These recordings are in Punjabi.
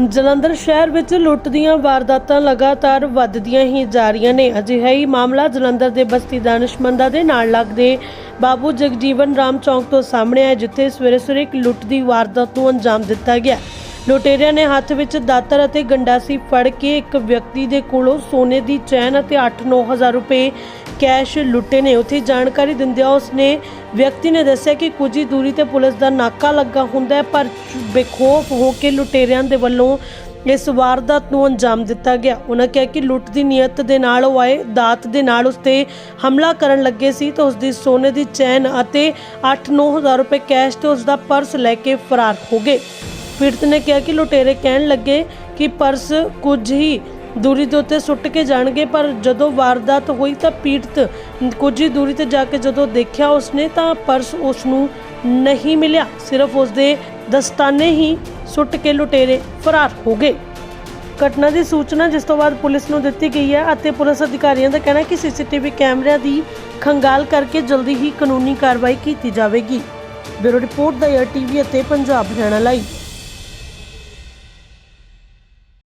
ਜਲੰਧਰ ਸ਼ਹਿਰ ਵਿੱਚ ਲੁੱਟ ਦੀਆਂ ਵਾਰਦਾਤਾਂ ਲਗਾਤਾਰ ਵੱਧਦੀਆਂ ਹੀ ਜਾ ਰਹੀਆਂ ਨੇ। ਅਜਿਹਾ ਹੀ ਮਾਮਲਾ ਜਲੰਧਰ ਦੇ ਬਸਤੀ ਦਾਨਿਸ਼ਮੰਦਾ ਦੇ ਨਾਲ ਲੱਗਦੇ ਬਾਬੂ ਜਗਜੀਵਨ ਰਾਮ ਚੌਂਕ ਤੋਂ ਸਾਹਮਣੇ ਆਇਆ, ਜਿੱਥੇ ਸਵੇਰੇ ਸਵੇਰੇ ਇੱਕ ਲੁੱਟ ਦੀ ਵਾਰਦਾਤ ਨੂੰ ਅੰਜਾਮ ਦਿੱਤਾ ਗਿਆ। ਲੁਟੇਰਿਆਂ ਨੇ ਹੱਥ ਵਿੱਚ ਦਾਤਰ ਅਤੇ ਗੰਡਾਸੀ ਫੜ ਕੇ ਇੱਕ ਵਿਅਕਤੀ ਦੇ ਕੋਲੋਂ ਸੋਨੇ ਦੀ ਚੈਨ ਅਤੇ 8-9 ਹਜ਼ਾਰ ਰੁਪਏ ਕੈਸ਼ ਲੁੱਟੇ ਨੇ। ਉੱਥੇ ਜਾਣਕਾਰੀ ਦਿੰਦਿਆਂ ਉਸਨੇ ਵਿਅਕਤੀ ਨੇ ਦੱਸਿਆ ਕਿ ਕੁਝ ਹੀ ਦੂਰੀ ਤੇ ਪੁਲਿਸ ਦਾ ਨਾਕਾ ਲੱਗਾ ਹੁੰਦਾ ਹੈ, ਪਰ ਬੇਖੌਫ ਹੋ ਕੇ ਲੁਟੇਰਿਆਂ ਦੇ ਵੱਲੋਂ ਇਸ ਵਾਰਦਾਤ ਨੂੰ ਅੰਜਾਮ ਦਿੱਤਾ ਗਿਆ। ਉਹਨਾਂ ਕਿਹਾ ਕਿ ਲੁੱਟ ਦੀ ਨੀਅਤ ਦੇ ਨਾਲ ਉਹ ਆਏ, ਦਾਤ ਦੇ ਨਾਲ ਉਸ ਤੇ ਹਮਲਾ ਕਰਨ ਲੱਗੇ ਸੀ ਤਾਂ ਉਸ ਦੀ ਸੋਨੇ ਦੀ ਚੈਨ ਅਤੇ 8-9 ਹਜ਼ਾਰ ਰੁਪਏ ਕੈਸ਼ ਤੇ ਉਸ ਦਾ ਪਰਸ ਲੈ ਕੇ ਫਰਾਰ ਹੋ ਗਏ। ਪੀੜਤ ਨੇ ਕਿਹਾ ਕਿ ਲੁਟੇਰੇ ਕਹਿਣ ਲੱਗੇ ਕਿ ਪਰਸ ਕੁਝ ਹੀ ਦੂਰੀ ਦੇ ਉੱਤੇ ਸੁੱਟ ਕੇ ਜਾਣਗੇ, ਪਰ ਜਦੋਂ ਵਾਰਦਾਤ ਹੋਈ ਤਾਂ ਪੀੜਤ ਕੁਝ ਹੀ ਦੂਰੀ ਤੇ ਜਾ ਕੇ ਜਦੋਂ ਦੇਖਿਆ ਉਸਨੇ ਤਾਂ ਪਰਸ ਉਸ ਨੂੰ ਨਹੀਂ ਮਿਲਿਆ, ਸਿਰਫ ਉਸਦੇ ਦਸਤਾਨੇ ਹੀ ਸੁੱਟ ਕੇ ਲੁਟੇਰੇ ਫਰਾਰ ਹੋ ਗਏ। ਘਟਨਾ ਦੀ ਸੂਚਨਾ ਜਿਸ ਤੋਂ ਬਾਅਦ ਪੁਲਿਸ ਨੂੰ ਦਿੱਤੀ ਗਈ ਹੈ ਅਤੇ ਪੁਲਿਸ ਅਧਿਕਾਰੀਆਂ ਦਾ ਕਹਿਣਾ ਹੈ ਕਿ ਸੀਸੀਟੀਵੀ ਕੈਮਰਿਆਂ ਦੀ ਖੰਗਾਲ ਕਰਕੇ ਜਲਦੀ ਹੀ ਕਾਨੂੰਨੀ ਕਾਰਵਾਈ ਕੀਤੀ ਜਾਵੇਗੀ। ਬਿਊਰੋ ਰਿਪੋਰਟ ਦਾ ਟੀਵੀ ਅਤੇ ਪੰਜਾਬ ਹਰਿਆਣਾ ਲਾਈਵ।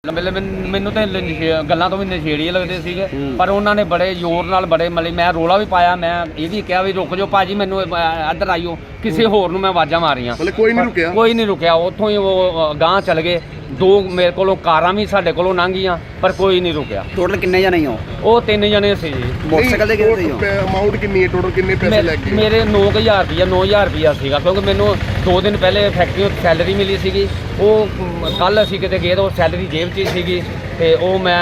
ਮਤਲਬ ਮੈਨ- ਮੈਨੂੰ ਤਾਂ ਨਸ਼ੇ- ਗੱਲਾਂ ਤੋਂ ਵੀ ਨਸ਼ੇੜੀ ਲੱਗਦੇ ਸੀਗੇ ਪਰ ਉਹਨਾਂ ਨੇ ਬੜੇ ਜ਼ੋਰ ਨਾਲ ਬੜੇ ਮਤਲਬ ਮੈਂ ਰੋਲਾ ਵੀ ਪਾਇਆ ਮੈਂ ਇਹ ਵੀ ਕਿਹਾ ਵੀ ਰੁਕ ਜਾਓ ਭਾਜੀ ਮੈਨੂੰ ਇੱਧਰ ਆਇਓ ਕਿਸੇ ਹੋਰ ਨੂੰ ਮੈਂ ਆਵਾਜ਼ਾਂ ਮਾਰੀਆਂ। ਮਤਲਬ ਕੋਈ ਨਹੀਂ ਰੁਕਿਆ? ਕੋਈ ਨਹੀਂ ਰੁਕਿਆ ਉੱਥੋਂ ਹੀ ਉਹ ਗਾਂ ਚਲ ਗਏ। ਦੋ ਮੇਰੇ ਕੋਲੋਂ ਕਾਰਾਂ ਵੀ ਸਾਡੇ ਕੋਲੋਂ ਲੰਘੀਆਂ ਪਰ ਕੋਈ ਨਹੀਂ ਰੁਕਿਆ। ਟੋਟਲ ਕਿੰਨੇ ਜਣੇ ਹੋ? ਉਹ ਤਿੰਨ ਜਣੇ ਸੀ ਜੀ। ਮੋਟਰਸਾਈਕਲ ਦੇ ਕਿੰਨੇ ਹੋ ਅਮਾਉਂਟ ਕਿੰਨੀ ਹੈ? ਟੋਟਲ ਕਿੰਨੇ ਪੈਸੇ ਲੱਗ? ਗਏ ਮੇਰੇ 9000 ਰੁਪਇਆ 9000 ਰੁਪਇਆ ਸੀਗਾ ਕਿਉਂਕਿ ਮੈਨੂੰ 2 ਦਿਨ ਪਹਿਲੇ ਫੈਕਟਰੀ ਤੋਂ ਸੈਲਰੀ ਮਿਲੀ ਸੀਗੀ। ਉਹ ਕੱਲ ਅਸੀਂ ਕਿਤੇ ਗਏ ਤਾਂ ਉਹ ਸੈਲਰੀ ਜੇਬ 'ਚ ਹੀ ਸੀਗੀ ਤੇ ਉਹ ਮੈਂ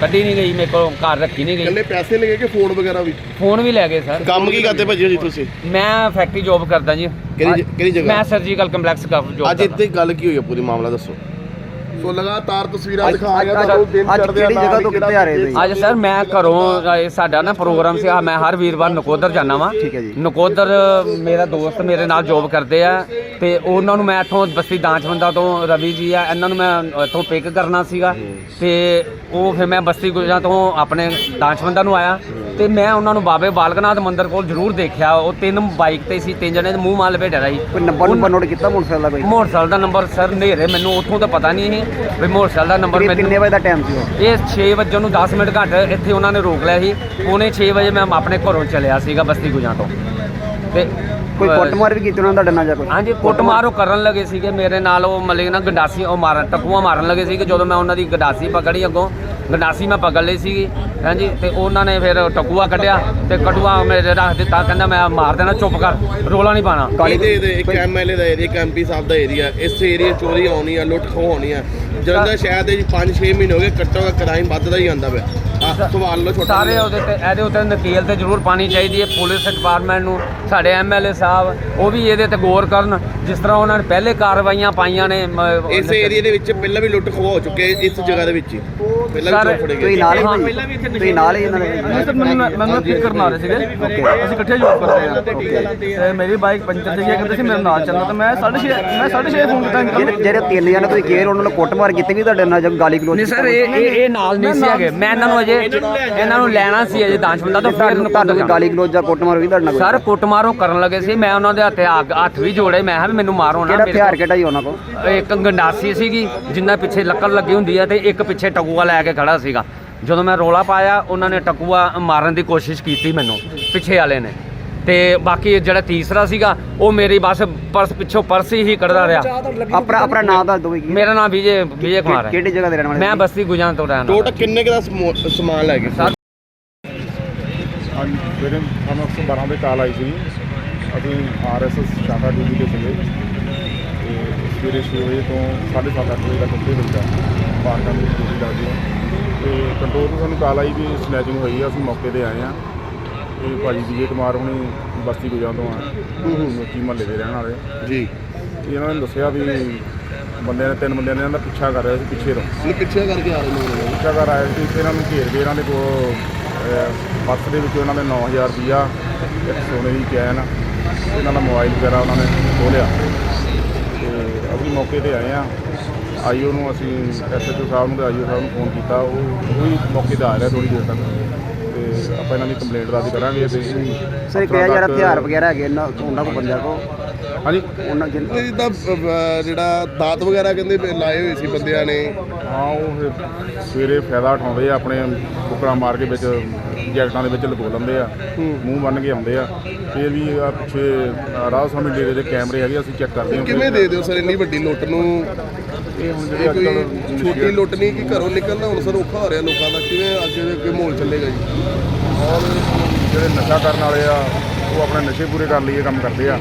ਕੱਢੀ ਨਹੀਂ ਗਈ ਮੇਰੇ ਕੋਲ ਘਰ ਰੱਖੀ ਨਹੀਂ ਗਈ। ਇਕੱਲੇ ਪੈਸੇ ਲਗੇ ਕਿ ਫੋਨ ਵਗੈਰਾ ਵੀ? ਫੋਨ ਵੀ ਲੈ ਗਏ ਸਰ। ਕੰਮ ਕੀ ਕਰਦੇ ਭਾਜੀ ਜੀ ਤੁਸੀਂ? ਮੈਂ ਫੈਕਟਰੀ ਜੋਬ ਕਰਦਾ ਜੀ। ਕਿਹੜੀ ਕਿਹੜੀ ਜਗ੍ਹਾ? ਮੈਂ ਸਰਜੀਕਲ ਕੰਪਲੈਕਸ ਕਰ ਜੋਬ ਅੱਜ ਇੱਥੇ ਗੱਲ ਕੀ ਹੋਈ ਹੈ ਪੂਰੀ ਮਾਮਲਾ ਦੱਸੋ। ਸੋ ਲਗਾਤਾਰ ਤਸਵੀਰਾਂ ਅੱਜ- ਦਿਖਾ ਰਿਹਾ ਤਾਂ ਦਿਨ ਅੱਜ ਚੜ੍ਹਦੇ ਆ ਕਿਹੜੀ ਜਗ੍ਹਾ ਤੋਂ ਕਿੱਥੇ ਆ ਰਹੇ ਤੁਸੀਂ? ਅੱਜ ਸਰ ਮੈਂ ਘਰੋਂ ਇਹ ਸਾਡਾ ਨਾ ਪ੍ਰੋਗਰਾਮ ਸੀ ਮੈਂ ਹਰ ਵੀਰਵਾਰ ਨਕੋਦਰ ਜਾਂਦਾ ਵਾਂ ਠੀਕ ਹੈ ਜੀ। ਨਕੋਦਰ ਮੇਰਾ ਦੋਸਤ ਮੇਰੇ ਨਾਲ ਜੋਬ ਕਰਦੇ ਆ ਤੇ ਉਹਨਾਂ ਨੂੰ ਮੈਂ ਇੱਥੋਂ ਬਸਤੀ ਦਾਂਚਵੰਦਾ ਤੋਂ ਰਵੀ ਜੀ ਆ ਇਹਨਾਂ ਨੂੰ ਮੈਂ ਇੱਥੋਂ ਪਿਕ ਕਰਨਾ ਸੀਗਾ। ਤੇ ਉਹ ਫਿਰ ਮੈਂ ਬਸਤੀ ਗੁਜਰਾ ਤੋਂ ਆਪਣੇ ਦਾਂਚਵੰਦਾ ਨੂੰ ਆਇਆ। ਤੇ ਮੈਂ ਉਹਨਾਂ ਨੂੰ ਬਾਬੇ ਬਾਲਕਨਾਥ ਮੰਦਿਰ ਕੋਲ ਜ਼ਰੂਰ ਦੇਖਿਆ। ਉਹ ਤਿੰਨ ਬਾਈਕ ਤੇ ਸੀ ਤਿੰਨ ਜਣੇ ਦੇ ਮੂੰਹ ਮਾਲ ਭੇਟਿਆ ਸੀ ਕੋਈ ਨੰਬਰ ਨੰਬਰ ਨੋਟ ਕੀਤਾ ਮੋਟਰਸਾਈਕਲ ਦਾ ਕੋਈ? ਮੋਟਰਸਾਈਕਲ ਦਾ ਨੰਬਰ ਸਰ ਨੇਰੇ ਮੈਨੂੰ ਉੱਥੋਂ ਤਾਂ ਪਤਾ ਨਹੀਂ ਸੀ ਵੀ ਮੋਟਰਸਾਈਕਲ ਦਾ ਨੰਬਰ ਮੈਨੂੰ ਕਿੰਨੇ ਵਜੇ ਦਾ ਟਾਈਮ ਸੀ ਉਹ? ਇਹ 6 ਵਜੇ ਨੂੰ 10 ਮਿੰਟ ਘੱਟ ਇੱਥੇ ਉਹਨਾਂ ਨੇ ਰੋਕ ਲਿਆ ਸੀ। ਪੌਣੇ 6 ਵਜੇ ਮੈਂ ਆਪਣੇ ਘਰੋਂ ਚੱਲਿਆ ਸੀਗਾ ਬਸਤੀ ਗੁਜਾਂ ਤੋਂ। ਤੇ ਕੋਈ ਕੁੱਟਮਾਰ ਵੀ ਕੀਤੀ ਉਹਨਾਂ ਦਾ ਡਰਨਾ ਜਾਂ ਕੋਈ? ਹਾਂਜੀ ਕੁੱਟਮਾਰ ਉਹ ਕਰਨ ਲੱਗੇ ਸੀਗੇ। ਮੇਰੇ ਨਾਲ ਉਹ ਮਤਲਬ ਨਾ ਗੰਡਾਸੀ ਉਹ ਮਾਰਨ ਟਕੂਆਂ ਮਾਰਨ ਲੱਗੇ ਸੀਗੇ। ਜਦੋਂ ਮੈਂ ਉਹਨਾਂ ਦੀ ਗੰਡਾਸੀ ਪਕੜੀ ਅੱਗੋਂ ਗੰਡਾਸੀ ਮੈਂ ਪਕੜ ਲਈ ਸੀਗੀ। ਹਾਂਜੀ ਤੇ ਉਹਨਾਂ ਨੇ ਫਿਰ ਟਕੂਆ ਕੱਢਿਆ ਤੇ ਕਟੂਆ ਮੇਰੇ ਰੱਖ ਦਿੱਤਾ। ਕਹਿੰਦਾ ਮੈਂ ਮਾਰ ਦੇਣਾ ਚੁੱਪ ਕਰ ਰੋਲਾ ਨਹੀਂ ਪਾਣਾ ਕਾਲੀ ਦੇ ਦੇ ਇੱਕ ਐਮਐਲਏ ਦਾ ਏਰੀਆ ਇੱਕ ਐਮਪੀ ਸਾਹਿਬ ਦਾ ਏਰੀਆ ਇਸ ਏਰੀਆ ਚੋਰੀ ਹੋਣੀ ਆ ਲੁੱਟ ਖੋਹ ਹੋਣੀ ਆ। ਜਲੰਧਰ ਸ਼ਹਿਰ ਦੇ 5-6 ਮਹੀਨੇ ਹੋ ਗਏ ਘੱਟ ਕ੍ਰਾਈਮ ਵੱਧਦਾ ਹੀ ਆਂਦਾ ਪਿਆ। ਸਵਾਲ ਲੋ ਛੋਟਾ ਸਾਰੇ ਉਹਦੇ ਤੇ ਇਹਦੇ ਉੱਤੇ ਨਕੇਲ ਤੇ ਜ਼ਰੂਰ ਪਾਣੀ ਚਾਹੀਦੀ ਹੈ। ਪੁਲਿਸ ਡਿਪਾਰਟਮੈਂਟ ਨੂੰ ਸਾਡੇ ਐਮਐਲਏ ਸਾਹਿਬ ਉਹ ਵੀ ਇਹਦੇ ਤੇ ਗੌਰ ਕਰਨ ਜਿਸ ਤਰ੍ਹਾਂ ਉਹਨਾਂ ਨੇ ਪਹਿਲੇ ਕਾਰਵਾਈਆਂ ਪਾਈਆਂ ਨੇ ਇਸ ਏਰੀਆ ਦੇ। ਵਿੱਚ ਪਹਿਲਾਂ ਵੀ ਲੁੱਟ ਖੋਹ ਹੋ ਚੁੱਕੇ ਇਸ ਜਗ੍ਹਾ ਦੇ ਵਿੱਚ ਹੀ। ਪਹਿਲਾਂ ਵੀ ਫੜੇ ਗਏ ਤੁਸੀਂ ਨਾਲ ਹੀ ਇਹਨਾਂ ਦੇ ਸਰ ਮੈਨੂੰ ਮੈਨੂੰ ਪਿਕ ਕਰਨ ਆ ਰਹੇ ਸੀਗੇ। ਅਸੀਂ ਇਕੱਠੇ ਜੋਬ ਕਰਦੇ ਆ ਤੇ ਮੇਰੀ ਬਾਈਕ ਪੰਚਰ ਸੀਗੀ ਕਹਿੰਦੇ ਸੀ ਮੇਰੇ ਨਾਲ ਚੱਲਣਾ ਤੇ ਮੈਂ 6:30 ਮੈਂ 6:30 ਫੋਨ ਕੀਤਾ ਅੰਕਲ ਜਿਹੜੇ ਨੂੰ। ਤਿੰਨ ਜਣੇ ਤੁਸੀਂ ਕੇਅਰ ਉਹਨਾਂ ਨੂੰ ਕੁੱਟਮਾਰ ਕੀਤੀ ਵੀ ਤੁਹਾਡੇ ਨਾਲ ਜਦ ਗਾਲੀ ਗਲੋਚ ਨਹੀਂ ਸਰ ਇਹ ਇਹ ਇਹ ਨਾਲ ਨਹੀਂ ਸੀ ਹੈਗੇ। ਮੈਂ ਇਹਨਾਂ ਨੂੰ ਅਜੇ ਇਹਨਾਂ ਨੂੰ ਲੈਣਾ ਸੀ ਅਜੇ ਦਾਨਸ਼ਮੰਦਾ ਤੋਂ ਫਿਰ ਤੁਹਾਨੂੰ ਤੁਹਾਨੂੰ ਕੋਈ ਗਾਲੀ ਗਲੋਚ ਜਾਂ ਕੁੱਟਮਾਰ ਹੋਈ ਤੁਹਾਡੇ ਨਾਲ ਕੋਈ? ਸਰ ਕੁੱਟਮਾਰੋਂ ਕਰਨ ਲੱਗੇ ਸੀ। ਮੈਂ ਉਹਨਾਂ ਦੇ ਹੱਥੇ ਹੱਥ- ਹੱਥ ਵੀ ਜੋੜੇ। ਮੈਂ ਕਿਹਾ ਵੀ ਮੈਨੂੰ ਮਾਰੋ ਨਾ ਕਿਹੜਾ ਮੇਰੇ ਹਥਿਆਰ ਕਿਹੜਾ ਹੀ ਉਹਨਾਂ ਕੋਲ? ਕੋਲ। ਇੱਕ ਗੰਡਾਸੀ ਸੀਗੀ ਜਿੰਨਾ ਪਿੱਛੇ ਲੱਕੜ ਲੱਗੀ ਹੁੰਦੀ ਹੈ ਤੇ ਇੱਕ ਪਿੱਛੇ ਟਕੂਆ ਲੈ ਕੇ ਖੜਾ ਸੀਗਾ। ਜਦੋਂ ਮੈਂ ਰੋਲਾ ਪਾਇਆ ਉਹਨਾਂ ਨੇ ਟਕੂਆ ਮਾਰਨ ਦੀ ਕੋਸ਼ਿਸ਼ ਕੀਤੀ ਮੈਨੂੰ ਪਿੱਛੇ ਵਾਲੇ ਨੇ। ਤੇ ਬਾਕੀ ਜਿਹੜਾ ਤੀਸਰਾ ਸੀਗਾ ਉਹ ਮੇਰੀ ਬਸ ਪਰਸ ਪਿੱਛੋਂ ਪਰਸ ਹੀ ਕੱਢਦਾ ਰਿਹਾ। ਆਪਣਾ ਆਪਣਾ ਨਾਮ ਦੱਸ ਹੈ? ਮੇਰਾ ਨਾਮ ਵਿਜੇ ਵਿਜੇ ਕੁਮਾਰ ਹੈ। ਕਿਹੜੀ ਜਗ੍ਹਾ ਦੇ ਰਹਿਣ ਵਾਲੇ ਮੈਂ ਬਸਤੀ ਗੁਜਾਂ ਤੋਂ ਰਹਿਣ ਵਾਲਾ ਟੋਟਲ ਕਿੰਨੇ ਕੁ ਦਾ ਸਮੋ- ਸਮਾਨ ਲੈ ਗਏ ਸਰ, ਅੱਜ ਸਵੇਰੇ ਸਾਨੂੰ 112 ਦੇ ਕਾਲ ਆਈ ਸੀ। ਅਸੀਂ ਆਰਐਸਐਸ ਸ਼ਾਖਾ ਡਿਊਟੀ ਤੇ ਸੀਗੇ। ਤੇ ਸਵੇਰੇ 6 ਵਜੇ ਤੋਂ 7:30 ਅੱਠ ਵਜੇ ਤੱਕ ਉੱਥੇ ਹੁੰਦਾ ਪਾਰਕਾਂ ਦੀ ਡਿਊਟੀ ਲੱਗਦੀ ਹੈ ਤੇ ਕੰਟਰੋਲ ਤੋਂ ਸਾਨੂੰ ਕਾਲ ਆਈ ਵੀ ਸਨੈਚਿੰਗ ਹੋਈ ਆ ਅਸੀਂ ਮੌਕੇ ਤੇ ਆਏ ਆ। ਇਹ ਭਾਜੀ ਵਿਜੇ ਕੁਮਾਰ ਹੁਣੀ ਬਸਤੀ ਗੁਜਾਂ ਤੋਂ ਆ ਕੀ ਮਹੱਲੇ ਦੇ ਰਹਿਣ ਵਾਲੇ। ਜੀ। ਇਹਨਾਂ ਨੇ ਦੱਸਿਆ ਵੀ ਬੰਦਿਆਂ ਨੇ ਤਿੰਨ ਬੰਦਿਆਂ ਨੇ ਇਹਨਾਂ ਦਾ ਪਿੱਛਾ ਕਰ ਰਹੇ ਸੀ ਪਿੱਛੇ ਤੋਂ। ਇਹ ਪਿੱਛੇ ਕਰਕੇ ਆ ਰਹੇ ਨੇ ਪਿੱਛਾ ਕਰ ਆਏ ਸੀ ਤੇ ਇਹਨਾਂ ਨੂੰ ਘੇਰ ਕੇ ਇਹਨਾਂ ਦੇ ਕੋਲ ਪਰਸ ਦੇ ਵਿੱਚ ਉਹਨਾਂ ਦੇ 9000 ਰੁਪਈਆ ਇੱਕ ਸੋਨੇ ਦੀ ਚੈਨ ਇਹਨਾਂ ਦਾ ਮੋਬਾਈਲ ਵਗੈਰਾ ਉਹਨਾਂ ਨੇ ਖੋਲਿਆ ਤੇ ਅਸੀਂ ਮੌਕੇ ਤੇ ਆਏ ਆ ਆਈਓ ਨੂੰ ਅਸੀਂ ਐਸਐਚਓ ਸਾਹਿਬ ਨੂੰ ਤੇ ਆਈਓ ਸਾਹਿਬ ਨੂੰ ਫੋਨ ਕੀਤਾ। ਉਹ ਉਹੀ ਮੌਕੇ ਤੇ ਆ ਰਿਹਾ ਥੋੜੀ ਦੇਰ ਤੱਕ। ਤੇ ਆਪਾਂ ਇਹਨਾਂ ਦੀ ਕੰਪਲੇਂਟ ਦਰਜ ਕਰਾਂਗੇ ਤੇ ਸਰ ਇਹ ਕਿਹਾ ਯਾਰ ਹਥਿਆਰ ਵਗੈਰਾ ਹੈਗੇ ਇਹਨਾਂ ਉਹਨਾਂ ਕੋਲ ਬੰਦਿਆਂ ਕੋਲ? ਹਾਂਜੀ। ਉਹਨਾਂ ਜਿਨ ਇਹ ਜਿੱਦਾਂ ਅਹ, ਜਿਹੜਾ ਦਾਤ ਵਗੈਰਾ ਕਹਿੰਦੇ ਵੀ ਲਾਏ ਹੋਏ ਸੀ ਬੰਦਿਆਂ ਨੇ। ਹਾਂ ਉਹ ਫਿਰ ਸਵੇਰੇ ਫਾਇਦਾ ਉਠਾਉਂਦੇ ਆ ਆਪਣੇ ਕੁਕੜਾ ਮਾਰ ਕੇ ਵਿੱਚ ਜੈਕਟਾਂ ਦੇ ਵਿੱਚ ਲਗੋ ਲੈਂਦੇ ਆ। ਮੂੰਹ ਬੰਨ ਕੇ ਆਉਂਦੇ ਆ। ਫਿਰ ਵੀ ਆ ਪਿੱਛੇ ਰਾਹ ਸਾਹਮਣੇ ਡੇਰੇ ਦੇ ਕੈਮਰੇ ਹੈਗੇ ਅਸੀਂ ਚੈੱਕ ਕਰਦੇ ਹਾਂ। ਕਿਵੇਂ ਦੇ ਦਿਓ ਸਰ ਇੰਨੀ ਵੱਡੀ ਲੁੱਟ ਨੂੰ? ਇਹ ਹੁਣ ਜਿਹੜੇ ਇਹ ਅੱਜ ਕੋਈ ਕੱਲ੍ਹ ਛੋਟੀ ਲੁੱਟ ਨਹੀਂ ਕਿ ਘਰੋਂ ਨਿਕਲਣਾ ਹੁਣ ਸਰ ਔਖਾ ਹੋ ਰਿਹਾ ਲੋਕਾਂ ਦਾ ਕਿਵੇਂ ਅੱਗੇ ਦੇ ਅੱਗੇ ਮਾਹੌਲ ਚੱਲੇਗਾ ਜੀ? ਔਰ ਜਿਹੜੇ ਨਸ਼ਾ ਕਰਨ ਵਾਲੇ ਆ ਉਹ ਆਪਣੇ ਨਸ਼ੇ ਪੂਰੇ ਕਰ ਲਈਏ ਕੰਮ ਕਰਦੇ ਆ।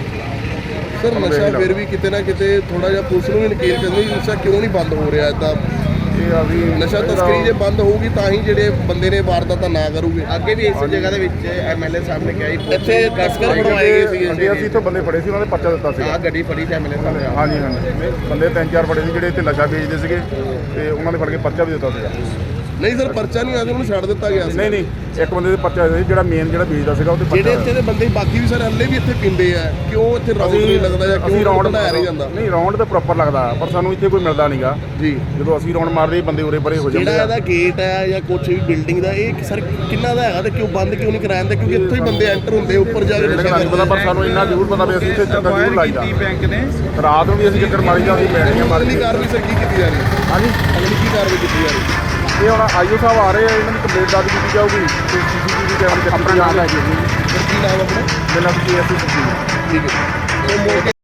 ਸਰ ਨਸ਼ਾ। ਫਿਰ ਵੀ ਕਿਤੇ ਨਾ ਕਿਤੇ ਥੋੜਾ ਜਿਹਾ ਪੁਲਿਸ ਨੂੰ ਵੀ ਨਕੀਲ ਕਰਨੀ ਨਸ਼ਾ ਕਿਉਂ ਨਹੀਂ ਬੰਦ ਹੋ ਰਿਹਾ ਇਦਾਂ? ਨਸ਼ਾ ਤਸਕਰੀ ਜੇ ਬੰਦ ਹੋਊਗੀ ਤਾਂ ਹੀ ਜਿਹੜੇ ਬੰਦੇ ਨੇ ਵਾਰਦਾਤਾਂ ਨਾ ਕਰੂਗੇ। ਅੱਗੇ ਵੀ ਇਸ ਜਗ੍ਹਾ ਦੇ ਵਿੱਚ ਐਮਐਲਏ ਸਾਹਿਬ ਨੇ ਕਿਹਾ ਇੱਥੇ ਤਸਕਰ ਬਣਵਾਏ ਗਏ ਅੱਗੇ ਸੀਗੇ ਅਸੀਂ ਇੱਥੋਂ ਬੰਦੇ ਫੜੇ ਸੀ ਉਹਨਾਂ ਨੇ ਪਰਚਾ ਦਿੱਤਾ ਸੀ ਆ ਗੱਡੀ ਫੜੀ ਸੀ ਐਮਐਲਏ ਸਾਹਿਬ ਨੇ ਹਾਂਜੀ ਹਾਂਜੀ। ਬੰਦੇ ਤਿੰਨ ਚਾਰ ਫੜੇ ਸੀ ਜਿਹੜੇ ਇੱਥੇ ਨਸ਼ਾ ਵੇਚਦੇ ਸੀਗੇ ਤੇ ਉਹਨਾਂ ਨੇ ਫੜ ਕੇ ਪਰਚਾ ਵੀ ਦਿੱਤਾ ਸੀਗਾ। ਨਹੀਂ ਸਰ ਪਰਚਾ ਨਹੀਂ ਆ ਕੇ ਉਹਨੂੰ ਛੱਡ ਦਿੱਤਾ ਗਿਆ ਸੀ। ਨਹੀਂ ਨਹੀਂ। ਇੱਕ ਬੰਦੇ ਦੇ ਪਰਚਾ ਸੀ ਜਿਹੜਾ ਮੇਨ ਜਿਹੜਾ ਵੇਚਦਾ ਸੀਗਾ ਉਹਦੇ ਜਿਹੜੇ ਪਰਚਾ ਇੱਥੇ ਦੇ ਬੰਦੇ ਬਾਕੀ ਵੀ ਸਰ ਹੱਲੇ ਵੀ ਇੱਥੇ ਪਿੰਦੇ ਆ ਕਿਉਂ ਇੱਥੇ ਰੌਂਡ ਨਹੀਂ ਲੱਗਦਾ ਜਾਂ ਅਸੀਂ ਕਿਉਂ ਰੌਂਡ ਬਣਾਇਆ ਨਹੀਂ ਜਾਂਦਾ? ਨਹੀਂ ਰੌਂਡ ਤਾਂ ਪ੍ਰੋਪਰ ਲੱਗਦਾ ਪਰ ਸਾਨੂੰ ਇੱਥੇ ਕੋਈ ਮਿਲਦਾ ਨਹੀਂਗਾ ਜੀ। ਜਦੋਂ ਅਸੀਂ ਰੌਂਡ ਮਾਰਦੇ ਬੰਦੇ ਉਰੇ ਪਰੇ ਹੋ ਜਾਂਦੇ ਜਿਹੜਾ ਇਹਦਾ ਗੇਟ ਹੈ ਜਾਂ ਕੁਛ ਵੀ ਬਿਲਡਿੰਗ ਦਾ ਇਹ ਸਰ ਕਿੰਨਾ ਦਾ ਹੈਗਾ ਤੇ ਕਿਉਂ ਬੰਦ ਕਿਉਂ ਨਹੀਂ ਕਰਾਇਆ ਜਾਂਦਾ? ਕਿਉਂਕਿ ਇੱਥੋਂ ਹੀ ਬੰਦੇ ਐਂਟਰ ਹੁੰਦੇ ਉੱਪਰ ਜਾ ਕੇ ਜਿਹੜਾ ਨਸ਼ਾ ਨਹੀਂ ਪਤਾ ਪਰ ਸਾਨੂੰ ਇੰਨਾ ਜ਼ਰੂਰ ਪਤਾ ਵੀ ਅਸੀਂ ਇੱਥੇ ਚੱਕਰ ਜ਼ਰੂਰ ਲਾਈਦਾ ਬੈਂਕ ਨੇ। ਰਾਤ ਨੂੰ ਵੀ ਅਸੀਂ ਚੱਕਰ ਮਾਰੀ ਜਾਂਦੀ ਬੈਠੀਆਂ ਮਾਰੀ ਕਾਰਵਾਈ ਸਰ ਕੀ ਕੀਤੀ ਜਾ ਰਹੀ? ਹੈ ਹਾਂਜੀ। ਅਗਲੀ ਕੀ ਕਾਰਵਾਈ ਕੀਤੀ ਜਾ ਰਹੀ? ਹੈ ਇਹ ਹੁਣ ਆਈਓ ਸਾਹਿਬ ਆ ਰਹੇ ਆ ਇਹਨਾਂ ਦੀ ਕੰਪਲੇਂਟ ਦਰਜ ਕੀਤੀ ਜਾਊਗੀ। ਤੇ ਸੀਸੀਟੀਵੀ ਕੈਮਰੇ ਚੱਕੀ ਆਪਣਾ ਨਾਮ ਲੈ ਜੀ ਸਰ ਕੀ ਨਾਮ ਆਪਣਾ ਮੇਰਾ ਨਾਮ ਕੇਐਸਸੀ ਠੀਕ ਹੈ।